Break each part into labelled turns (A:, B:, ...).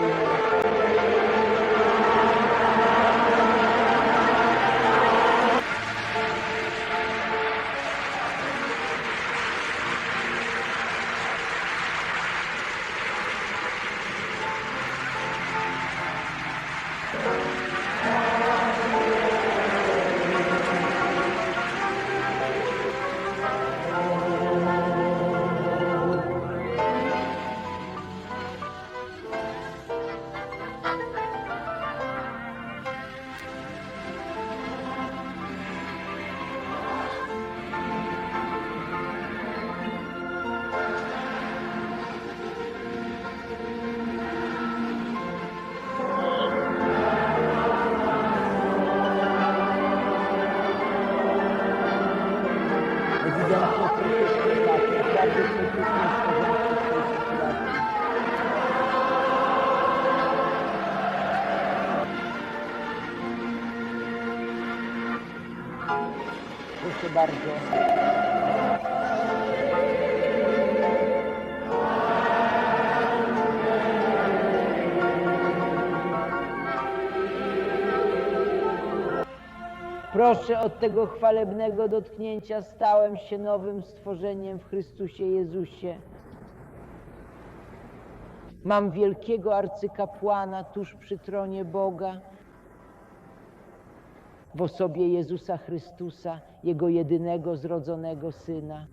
A: Thank you. Proszę bardzo. Proszę od tego chwalebnego dotknięcia stałem się nowym stworzeniem w Chrystusie Jezusie. Mam wielkiego arcykapłana tuż przy tronie Boga w osobie Jezusa Chrystusa, Jego jedynego zrodzonego Syna.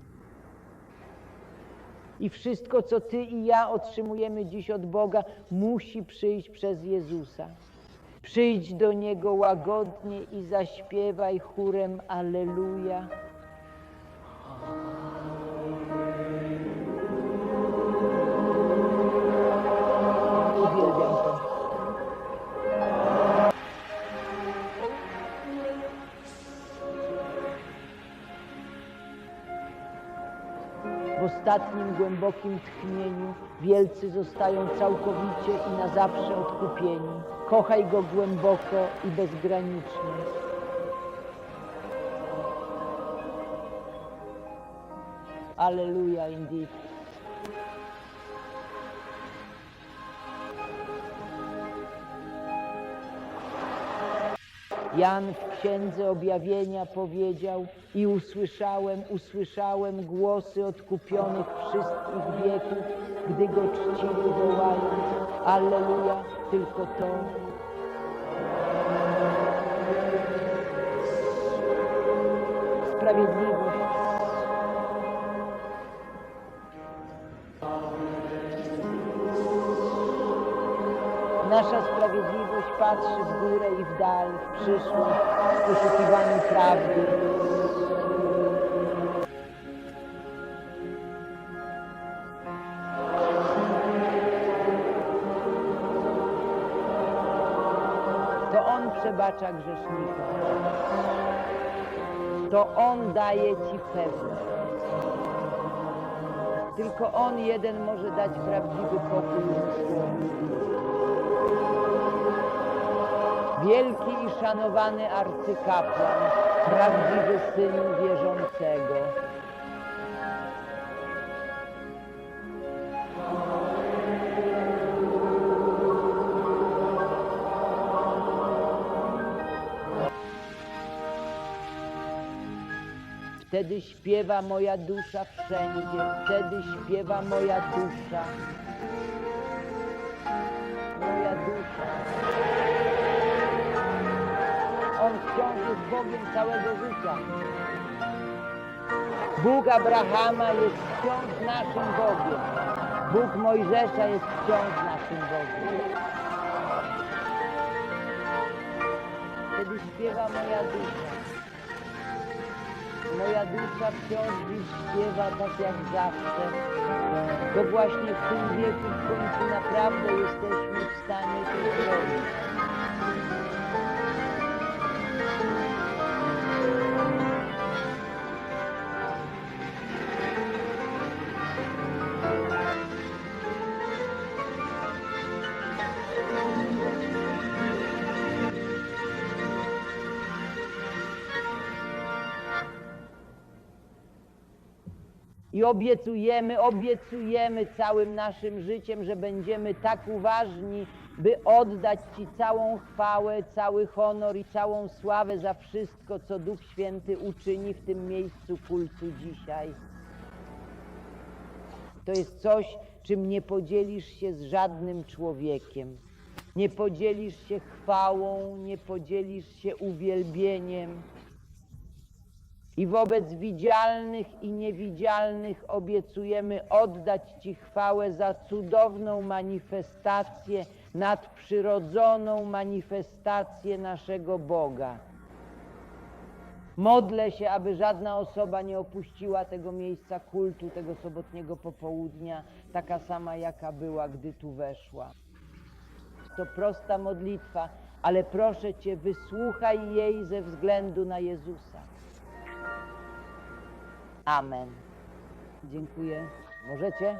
A: I wszystko, co Ty i ja otrzymujemy dziś od Boga, musi przyjść przez Jezusa. Przyjdź do Niego łagodnie i zaśpiewaj chórem Alleluja. Ostatnim głębokim tchnieniu wielcy zostają całkowicie i na zawsze odkupieni. Kochaj Go głęboko i bezgranicznie. Alleluja indeed. Jan w Księdze Objawienia powiedział i usłyszałem, usłyszałem głosy odkupionych wszystkich wieków, gdy Go czcili wołając, Alleluja, tylko to. Sprawiedliwość. Nasza sprawiedliwość patrzy w górę i w dal, w przyszłość, w poszukiwaniu prawdy. To On przebacza grzesznikom. To On daje Ci pewność. Tylko On jeden może dać prawdziwy pokój. Wielki i szanowany arcykapłan, prawdziwy syn wierzącego. Wtedy śpiewa moja dusza wszędzie, wtedy śpiewa moja dusza. On wciąż jest Bogiem całego życia. Bóg Abrahama jest wciąż naszym Bogiem. Bóg Mojżesza jest wciąż naszym Bogiem. Wtedy śpiewa moja dusza. Moja dusza wciąż dziś śpiewa tak jak zawsze. To właśnie w tym wieku w Trabzon İstasyonu Hastanesi'nde olmuş. I obiecujemy, obiecujemy całym naszym życiem, że będziemy tak uważni, by oddać Ci całą chwałę, cały honor i całą sławę za wszystko, co Duch Święty uczyni w tym miejscu kultu dzisiaj. To jest coś, czym nie podzielisz się z żadnym człowiekiem. Nie podzielisz się chwałą, nie podzielisz się uwielbieniem. I wobec widzialnych i niewidzialnych obiecujemy oddać Ci chwałę za cudowną manifestację, nadprzyrodzoną manifestację naszego Boga. Modlę się, aby żadna osoba nie opuściła tego miejsca kultu, tego sobotniego popołudnia, taka sama jaka była, gdy tu weszła. To prosta modlitwa, ale proszę Cię, wysłuchaj jej ze względu na Jezusa. Amen. Dziękuję. Możecie?